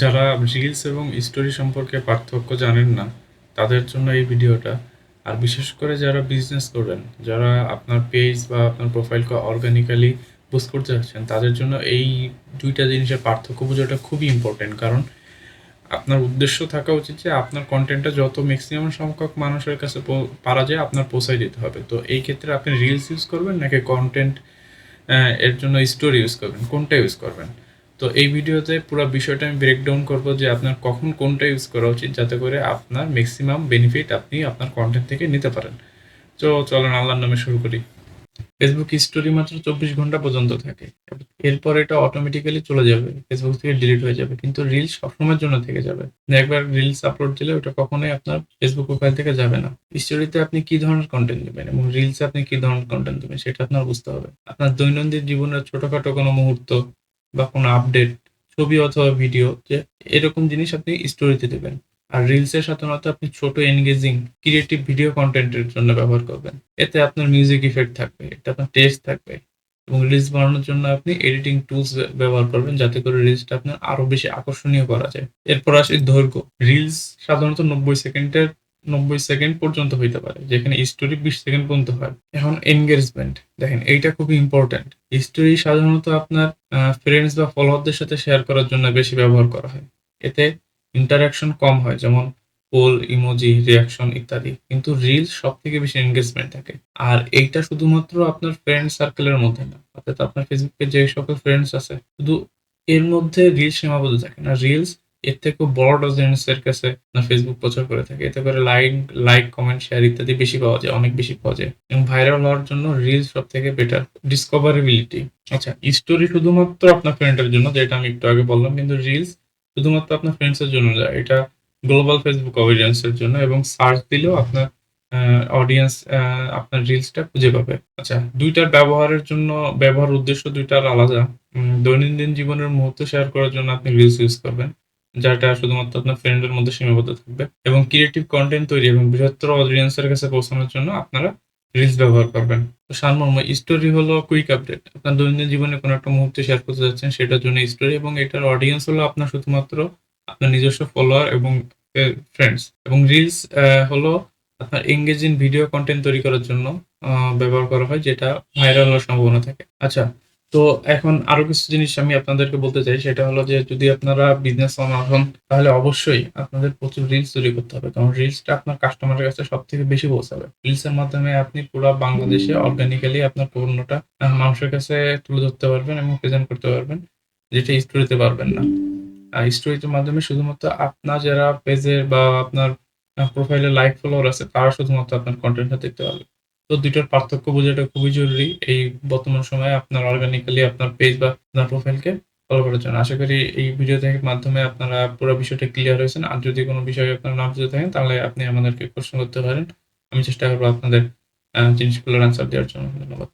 যারা রিলস এবং স্টোরি সম্পর্কে পার্থক্য জানেন না, তাদের জন্য এই ভিডিওটা। আর বিশেষ করে যারা বিজনেস করেন, যারা আপনার পেজ বা আপনার প্রোফাইলকে অর্গানিক্যালি বুস্ট করতে চাচ্ছেন, তাদের জন্য এই দুইটা জিনিসের পার্থক্য বোঝাটা খুবই ইম্পর্টেন্ট কারণ আপনার উদ্দেশ্য থাকা উচিত যে আপনার কন্টেন্টটা যত ম্যাক্সিমাম সংখ্যক মানুষের কাছে পারা যায়, আপনার পৌঁছায় দিতে হবে। তো এই ক্ষেত্রে আপনি রিলস ইউজ করবেন নাকি কন্টেন্ট এর জন্য স্টোরি ইউজ করবেন? কোনটা ইউজ করবেন? তো এই ভিডিওতে পুরো বিষয়টা আমি ব্রেকডাউন করব যে আপনার কখন কোনটা ইউজ করা উচিত, যাতে করে আপনার ম্যাক্সিমাম বেনিফিট আপনি আপনার কন্টেন্ট থেকে নিতে পারেন। তো চলেন আল্লাহর নামে শুরু করি। ফেসবুক স্টোরি মাত্র চব্বিশ ঘণ্টা পর্যন্ত থাকে। এরপর এটা অটোমেটিক্যালি চলে যাবে। ফেসবুক থেকে ডিলিট হয়ে যাবে। কিন্তু রিলস সবসময়ের জন্য থেকে যাবে। একবার রিলস আপলোড দিলে ওটা কখনোই আপনার ফেসবুক প্রোফাইল থেকে যাবে না। স্টোরিতে আপনি কি ধরনের কন্টেন্ট দেবেন এবং রিলসে আপনি কি ধরনের কন্টেন্ট দেবেন, সেটা আপনার বুঝতে হবে। আপনার দৈনন্দিন জীবনের ছোটখাটো কোনো মুহূর্ত বা কোনো আপডেট ছবি অথবা ভিডিও যে এরকম জিনিস আপনি স্টোরিতে দেবেন। আর রিলসের সাধারণত আপনি ছোট এনগেজিং ক্রিয়েটিভ ভিডিও কন্টেন্টের জন্য ব্যবহার করবেন। এতে আপনার মিউজিক ইফেক্ট থাকবে এটা আপনার টেস্ট থাকবে এবং রিলস বানানোর জন্য আপনি এডিটিং টুলস ব্যবহার করবেন যাতে করে রিলসটা আপনার আরও বেশি আকর্ষণীয় করা যায়। এরপর আসে দৈর্ঘ্য। রিলস সাধারণত নব্বই সেকেন্ডের, নব্বই সেকেন্ড পর্যন্ত হইতে পারে, যেখানে স্টোরি বিশ সেকেন্ড পর্যন্ত হয়। এখন এনগেজমেন্ট দেখেন এইটা খুবই ইম্পর্ট্যান্ট স্টোরি সাধারণত আপনার ফ্রেন্ডস বা ফলোয়ারদের সাথে শেয়ার করার জন্য বেশি ব্যবহার করা হয়। এতে ইন্টারাকশন কম হয়, যেমন পোল ইমোজি রিয়াকশন ইত্যাদি। কিন্তু রিলস সব থেকে বেশি এনগেজমেন্ট থাকে। আর এইটা শুধুমাত্র আপনার ফ্রেন্ড সার্কেলের মধ্যে না, অর্থাৎ আপনার ফেসবুকে যে সকল ফ্রেন্ডস আছে। শুধু এর মধ্যে রিলস সীমাবদ্ধ থাকে না। রিলস এর থেকেও বড় অডিয়েন্সের কাছে ফেসবুক প্রচার করে থাকে। এতে করে লাইক লাইক কমেন্ট শেয়ার ইত্যাদি বেশি পাওয়া যায়, অনেক বেশি পাওয়া যায়। এবং ভাইরাল হওয়ার জন্য রিলস সব থেকে বেটার ডিসকভারেবিলিটি আচ্ছা স্টোরি শুধুমাত্র আপনার ফ্রেন্ডের জন্য, যেটা আমি একটু আগে বললাম, কিন্তু রিলস শুধুমাত্র আপনার ফ্রেন্ডসের জন্য যায়। এটা গ্লোবাল ফেসবুক অডিয়েন্সের জন্য এবং সার্চ দিলেও আপনার অডিয়েন্স আপনার রিলসটা খুঁজে পাবে। আচ্ছা দুইটার ব্যবহারের জন্য, ব্যবহার উদ্দেশ্য দুইটার আলাদা। দৈনন্দিন জীবনের মুহূর্ত শেয়ার করার জন্য আপনি রিলস ইউজ করবেন। যেটা শুধুমাত্র আপনার ফ্রেন্ডের মধ্যে সীমাবদ্ধ থাকবে এবং ক্রিয়েটিভ কন্টেন্ট তৈরি এবং বৃহত্তর অডিয়েন্সের কাছে পৌঁছানোর জন্য আপনারা রিলস ব্যবহার করবেন। তো সারমর্ম স্টোরি হলো কুইক আপডেট আপনার দৈনন্দিন জীবনে কোনো একটা মুহূর্তে শেয়ার করতে যাচ্ছেন, সেটার জন্য স্টোরি এবং এটার অডিয়েন্স হলো আপনার শুধুমাত্র আপনার নিজস্ব ফলোয়ার এবং ফ্রেন্ডস এবং রিলস হলো আপনার এঙ্গেজিং ভিডিও কন্টেন্ট তৈরি করার জন্য ব্যবহার করা হয়, যেটা ভাইরাল হওয়ার সম্ভাবনা থাকে। আচ্ছা তো এখন আরও কিছু জিনিস আমি আপনাদেরকে বলতে চাই সেটা হলো যে যদি আপনারা বিজনেস ওনার হন তাহলে অবশ্যই আপনাদের প্রচুর রিলস তৈরি করতে হবে। কারণ রিলসটা আপনার কাস্টমারের কাছে সব থেকে বেশি পৌঁছাবে। রিলসের মাধ্যমে আপনি পুরো বাংলাদেশে অর্গানিক্যালি আপনার পণ্যটা মানুষের কাছে তুলে ধরতে পারবেন এবং প্রেজেন্ট করতে পারবেন যেটা স্টোরিতে পারবেন না। স্টোরির মাধ্যমে শুধুমাত্র আপনার যারা পেজের বা আপনার প্রোফাইলে লাইক ফলোয়ার আছে তারা শুধুমাত্র আপনার কন্টেন্টটা দেখতে পারবে। তো দুইটার পার্থক্য বোঝাটা খুবই জরুরি এই বর্তমান সময়ে আপনার অর্গানিক্যালি আপনার পেজ বা আপনার প্রোফাইলকে ফলো করার জন্য। আশা করি এই ভিডিও থেকে মাধ্যমে আপনারা পুরো বিষয়টা ক্লিয়ার হয়েছেন। আর যদি কোনো বিষয়ে আপনারা না বুঝতে থাকেন, তাহলে আপনি আমাদেরকে প্রশ্ন করতে পারেন। আমি চেষ্টা করব আপনাদের জিনিসগুলোর অ্যান্সার দেওয়ার জন্য। ধন্যবাদ।